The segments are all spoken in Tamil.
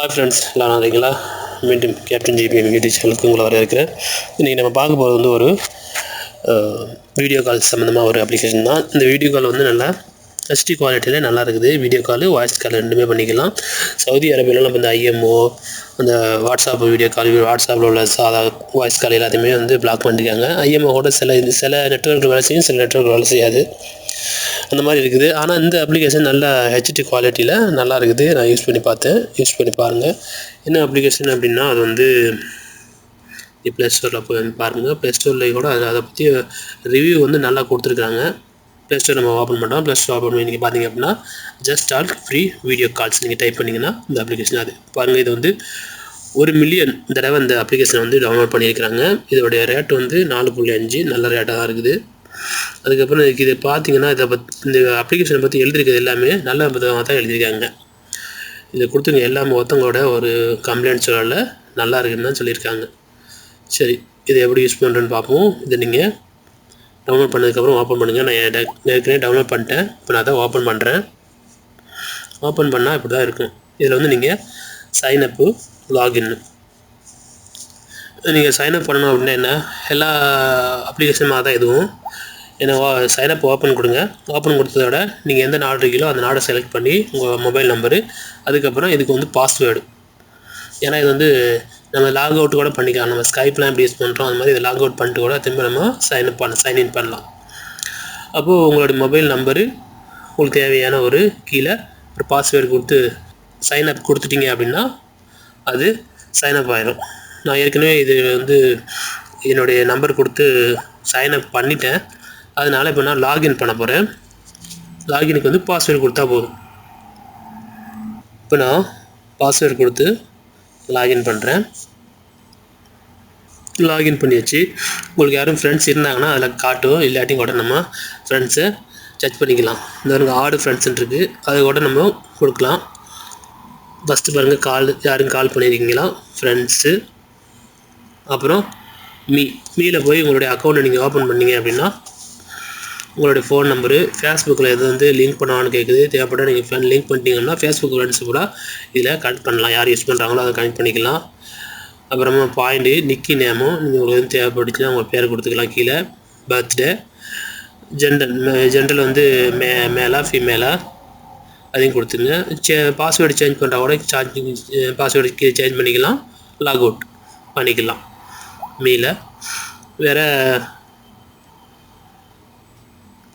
ஹாய் ஃப்ரெண்ட்ஸ் எல்லாம் இருக்கீங்களா மீண்டும் கேப்டன் ஜிபிஎம் யூடியூப் சேனலுக்கு உங்களை வரவேற்கிறேன். இன்றைக்கி நம்ம பார்க்க போகிறது வந்து ஒரு வீடியோ கால் சம்மந்தமாக ஒரு அப்ளிகேஷன் தான். இந்த வீடியோ கால் வந்து நல்லா ஹெச்டி குவாலிட்டியில் நல்லா இருக்குது. வீடியோ கால் வாய்ஸ் கால் ரெண்டுமே பண்ணிக்கலாம். சவுதி அரேபியாவில் நம்ம இந்த ஐஎம்ஓ அந்த வாட்ஸ்அப் வீடியோ கால் வாட்ஸ்அப்பில் உள்ள சாதா வாய்ஸ் கால் எல்லாத்தையுமே வந்து பிளாக் பண்ணிருக்காங்க. ஐஎம்ஓ கூட சில சில நெட்ஒர்க் வேலை செய்யும் சில நெட்ஒர்க் வேலை செய்யாது. அந்த மாதிரி இருக்குது. ஆனால் இந்த அப்ளிகேஷன் நல்ல ஹெச்டி குவாலிட்டியில் நல்லா இருக்குது. நான் யூஸ் பண்ணி பார்த்தேன். யூஸ் பண்ணி பாருங்கள் என்ன அப்ளிகேஷன் அப்படின்னா அது வந்து ப்ளே ஸ்டோரில் போய் பாருங்கள் ப்ளே ஸ்டோரில் கூட அதை அதை பற்றி ரிவ்யூ வந்து நல்லா கொடுத்துருக்காங்க ப்ளே ஸ்டோர் நம்ம ஓப்பன் பண்ணுறோம் ப்ளே ஸ்டோர் ஓப்பன் பண்ணி நீங்கள் பார்த்தீங்க அப்படின்னா just all free video calls நீங்கள் டைப் பண்ணிங்கன்னா இந்த அப்ளிகேஷன் அது. பாருங்கள் இது வந்து ஒரு மில்லியன் தடவை இந்த அப்ளிகேஷனை வந்து டவுன்லோட் பண்ணியிருக்கிறாங்க. இதோடைய ரேட் வந்து நாலு புள்ளி அஞ்சு நல்ல ரேட்டாக தான் இருக்குது. அதுக்கப்புறம் இதுக்கு இதை பார்த்தீங்கன்னா இதை பத் இந்த அப்ளிகேஷனை பற்றி எழுதியிருக்கிறது எல்லாமே நல்ல விதமாக தான் எழுதியிருக்காங்க. இதை கொடுத்துங்க எல்லாமே ஒருத்தவங்களோட ஒரு கம்ப்ளைண்ட் சொல்லலை நல்லா இருக்குன்னு தான் சொல்லியிருக்காங்க. சரி இதை எப்படி யூஸ் பண்ணுறேன்னு பார்ப்போம். இதை நீங்கள் டவுன்லோட் பண்ணதுக்கப்புறம் ஓப்பன் பண்ணுங்கள் நான் ஏற்கனவே டவுன்லோட் பண்ணிட்டேன். இப்போ நான் அதை ஓப்பன் பண்ணுறேன் ஓப்பன் பண்ணால் இப்படி தான் இருக்கும். இதில் வந்து நீங்கள் சைனப்பு லாகின் நீங்கள் சைனப் பண்ணணும் அப்படின்னா என்ன? எல்லா அப்ளிகேஷனுமாக தான் இதுவும். ஏன்னா சைனப் ஓப்பன் கொடுங்க. ஓப்பன் கொடுத்ததோட நீங்கள் எந்த நாடு இருக்கீங்களோ அந்த நாடை செலக்ட் பண்ணி உங்கள் மொபைல் நம்பரு அதுக்கப்புறம் இதுக்கு வந்து பாஸ்வேர்டு ஏன்னா இது வந்து நம்ம லாக் அவுட் கூட பண்ணிக்கலாம். நம்ம ஸ்கைப்லாம் எப்படி யூஸ் பண்ணுறோம் அந்த மாதிரி இதை லாக் அவுட் பண்ணிட்டு கூட திரும்ப நம்ம சைன் அப் பண்ண சைன் இன் பண்ணலாம். அப்போது உங்களுடைய மொபைல் நம்பரு உங்களுக்கு தேவையான ஒரு கீழே ஒரு பாஸ்வேர்டு கொடுத்து சைன் அப் கொடுத்துட்டீங்க அப்படின்னா அது சைன் அப் ஆயிரும். நான் ஏற்கனவே இது வந்து என்னுடைய நம்பர் கொடுத்து சைன் அப் பண்ணிட்டேன். அதனால் இப்போ நான் லாகின் பண்ண போகிறேன் லாகினுக்கு வந்து பாஸ்வேர்டு கொடுத்தா போதும். இப்போ நான் பாஸ்வேர்டு கொடுத்து லாகின் பண்ணுறேன் லாகின் பண்ணியாச்சு. உங்களுக்கு யாரும் ஃப்ரெண்ட்ஸ் இருந்தாங்கன்னா அதில் காட்டும் இல்லாட்டி கூட நம்ம ஃப்ரெண்ட்ஸை சர்ச் பண்ணிக்கலாம். இந்த பாருங்க ஆடு ஃப்ரெண்ட்ஸ்ன்னு இருக்குது அது கூட நம்ம கொடுக்கலாம். ஃபஸ்ட்டு பாருங்கள் கால் யாரும் கால் பண்ணியிருக்கீங்களா ஃப்ரெண்ட்ஸு அப்புறம் மீ மீயில் போய் உங்களுடைய அக்கௌண்ட்டை நீங்கள் ஓப்பன் பண்ணீங்க அப்படின்னா உங்களுடைய ஃபோன் நம்பரு ஃபேஸ்புக்கில் எது வந்து லிங்க் பண்ணுவான்னு கேட்குது தேவைப்பட்ட நீங்கள் ஃபேன் லிங்க் பண்ணிட்டீங்கன்னா ஃபேஸ்புக் ஃப்ரெண்ட்ஸ் கூட இதில் கனெக்ட் பண்ணலாம். யார் யூஸ் பண்ணுறாங்களோ அதை கனெக்ட் பண்ணிக்கலாம். அப்புறமா பாயிண்ட்டு நிக்கி நேமும் நீங்கள் உங்களுக்கு வந்து தேவைப்பட்டுச்சுன்னா உங்கள் பேர் கொடுத்துக்கலாம் கீழே. பர்த்டே ஜென்ரல் ஜென்ரல் வந்து மே மேலா ஃபீமேலா அதையும் கொடுத்துருங்க. சே பாஸ்வேர்டு சேஞ்ச் பண்ணுறா கூட சார்ஜ் பாஸ்வேர்டு சேஞ்ச் பண்ணிக்கலாம். லாக் அவுட் பண்ணிக்கலாம். மீல வேறு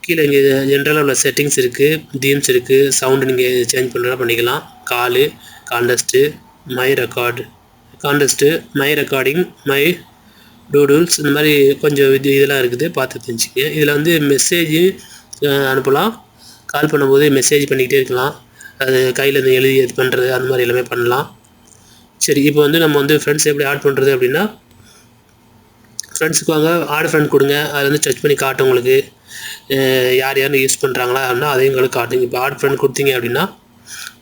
கீழே இங்கே ஜென்ரலாக உள்ள செட்டிங்ஸ் இருக்குது தீம்ஸ் இருக்குது சவுண்டு நீங்கள் சேஞ்ச் பண்ணுறதா பண்ணிக்கலாம். Call contacts my record contacts my recording my doodles இந்த மாதிரி கொஞ்சம் இது இதெல்லாம் இருக்குது பார்த்து தெரிஞ்சுக்க. இதில் வந்து மெசேஜ் அனுப்பலாம். கால் பண்ணும்போது மெசேஜ் பண்ணிக்கிட்டே இருக்கலாம். அது கையில் இருந்து எழுதி இது பண்ணுறது அந்த மாதிரி எல்லாமே பண்ணலாம். சரி இப்போ வந்து நம்ம வந்து ஃப்ரெண்ட்ஸ் எப்படி ஆட் பண்ணுறது அப்படின்னா ஃப்ரெண்ட்ஸுக்கு வாங்க ஆட் ஃப்ரெண்ட் கொடுங்க. அதை வந்து சர்ச் பண்ணி காட்டும் உங்களுக்கு. யார் யாரும் யூஸ் பண்ணுறாங்களா அப்படின்னா அதையும் எங்களுக்கு காட்டுங்க இப்போ ஆட் ஃப்ரெண்ட் கொடுத்தீங்க அப்படின்னா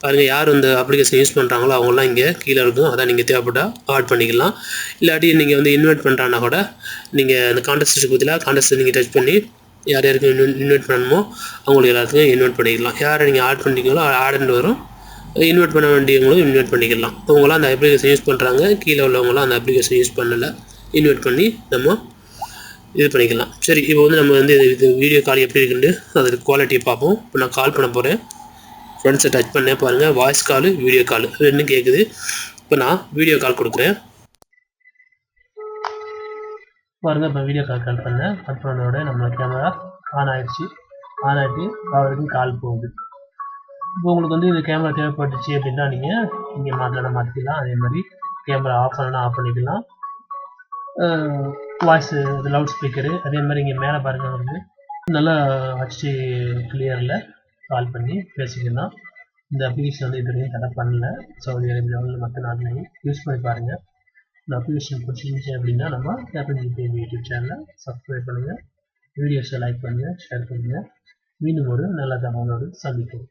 பாருங்கள் யார் இந்த அப்ளிகேஷன் யூஸ் பண்ணுறாங்களோ அவங்களாம் இங்கே கீழே இருக்கும். அதான் நீங்கள் தேவைப்பட்டால் ஆட் பண்ணிக்கலாம். இல்லாட்டி நீங்கள் வந்து இன்வைட் பண்ணுறாங்கன்னா கூட நீங்கள் அந்த கான்டெஸ்ட் பற்றியில் கான்டெஸ்ட் நீங்கள் டச் பண்ணி யார் யாருக்கும் இன்வைட் பண்ணணுமோ அவங்களுக்கு எல்லாத்துக்கும் இன்வைட் பண்ணிக்கலாம். யாரை நீங்கள் ஆட் பண்ணிங்களோ ஆடுன்னு வரும். இன்வைட் பண்ண வேண்டியவங்களும் இன்வைட் பண்ணிக்கலாம். அவங்களாம் அந்த அப்ளிகேஷன் யூஸ் பண்ணுறாங்க கீழே உள்ளவங்களாம் அந்த அப்ளிகேஷன் யூஸ் பண்ணலை. இன்வைட் பண்ணி நம்ம இது பண்ணிக்கலாம். சரி இப்போ வந்து நம்ம வந்து இது- இது வீடியோ கால் எப்படி இருக்குன்னு அதுக்கு குவாலிட்டியை பார்ப்போம். இப்போ நான் கால் பண்ண போகிறேன் ஃப்ரெண்ட்ஸை டச் பண்ணேன் பாருங்கள் வாய்ஸ் காலு வீடியோ கால் ரெண்டும் கேட்குது இப்போ நான் வீடியோ கால் கொடுக்குறேன். பாருங்கள் இப்போ வீடியோ கால் கால் பண்ணேன். அப்புறம் பண்ணதோட நம்ம கேமரா ஆன் ஆகிடுச்சு ஆன் ஆகிட்டு அவருக்கும் கால் போகுது. இப்போ உங்களுக்கு வந்து இது கேமரா தேவைப்பட்டுச்சு அப்படின்னா நீங்கள் இங்கே மாற்றலாம் மாற்றிக்கலாம் அதே மாதிரி கேமரா ஆஃப் பண்ணலாம் ஆஃப் பண்ணிக்கலாம். வாய்ஸ் லவுட் ஸ்பீக்கரு அதே மாதிரி இங்கே மேலே பாருங்க வந்து நல்லா ஹச்டி கிளியரில் கால் பண்ணி பேசிக்கலாம் இந்த அப்ளிகேஷன் வந்து இது வரைக்கும் கனெக்ட் பண்ணல. சவுதி அரேபியாவில் மற்ற நாட்டிலையும் யூஸ் பண்ணி பாருங்கள் இந்த அப்ளிகேஷன் பிடிச்சிருந்துச்சு அப்படின்னா நம்ம கேப்டன் ஜிபிஎம் யூடியூப் சேனலை சப்ஸ்கிரைப் பண்ணுங்கள் வீடியோஸை லைக் பண்ணுங்கள் ஷேர் பண்ணுங்கள் மீண்டும் ஒரு நல்ல தகவலோடு சந்திப்போம்.